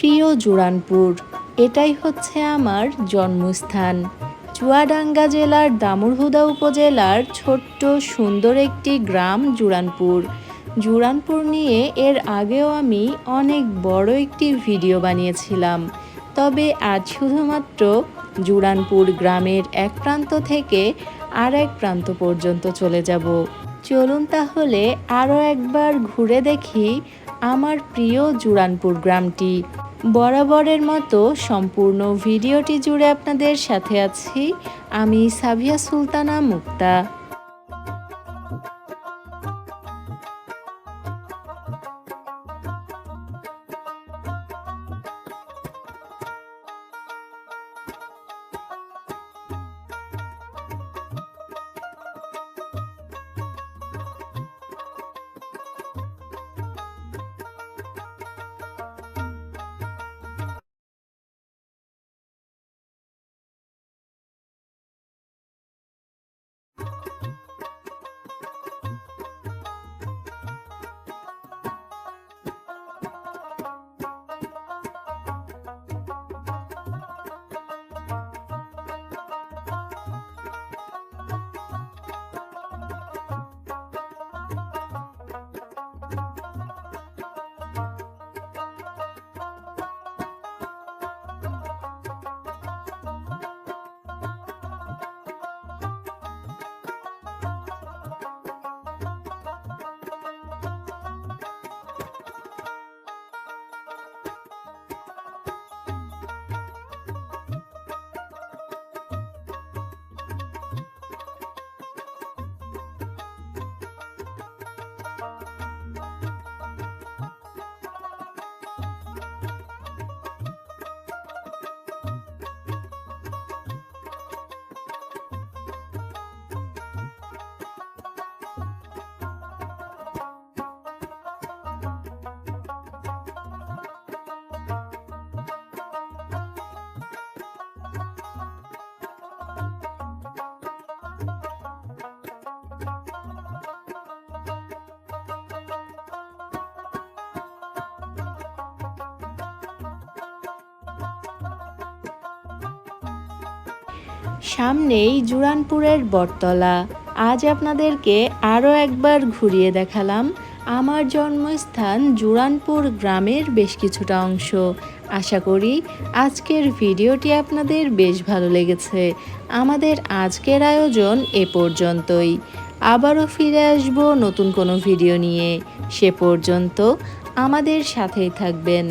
প্রিয় জুরানপুর, এটাই হচ্ছে আমার জন্মস্থান। চুয়াডাঙ্গা জেলার দামুরহুদা উপজেলার ছোট্ট সুন্দর একটি গ্রাম জুরানপুর। জুরানপুর নিয়ে এর আগেও আমি অনেক বড় একটি ভিডিও বানিয়েছিলাম। তবে আজ শুধুমাত্র জুরানপুর গ্রামের এক প্রান্ত থেকে আর এক প্রান্ত পর্যন্ত চলে যাব। চলুন তাহলে আরও একবার ঘুরে দেখি আমার প্রিয় জুরানপুর গ্রামটি। বরাবরের মতো সম্পূর্ণ ভিডিওটি জুড়ে আপনাদের সাথে আছি আমি সাভিয়া সুলতানা মুক্তা। সামনেই জুরানপুরের বটতলা। আজ আপনাদেরকে আরও একবার ঘুরিয়ে দেখালাম আমার জন্মস্থান জুরানপুর গ্রামের বেশ কিছুটা অংশ। আশা করি আজকের ভিডিওটি আপনাদের বেশ ভালো লেগেছে। আমাদের আজকের আয়োজন এ পর্যন্তই। আবারও ফিরে আসব নতুন কোনো ভিডিও নিয়ে। সে পর্যন্ত আমাদের সাথেই থাকবেন।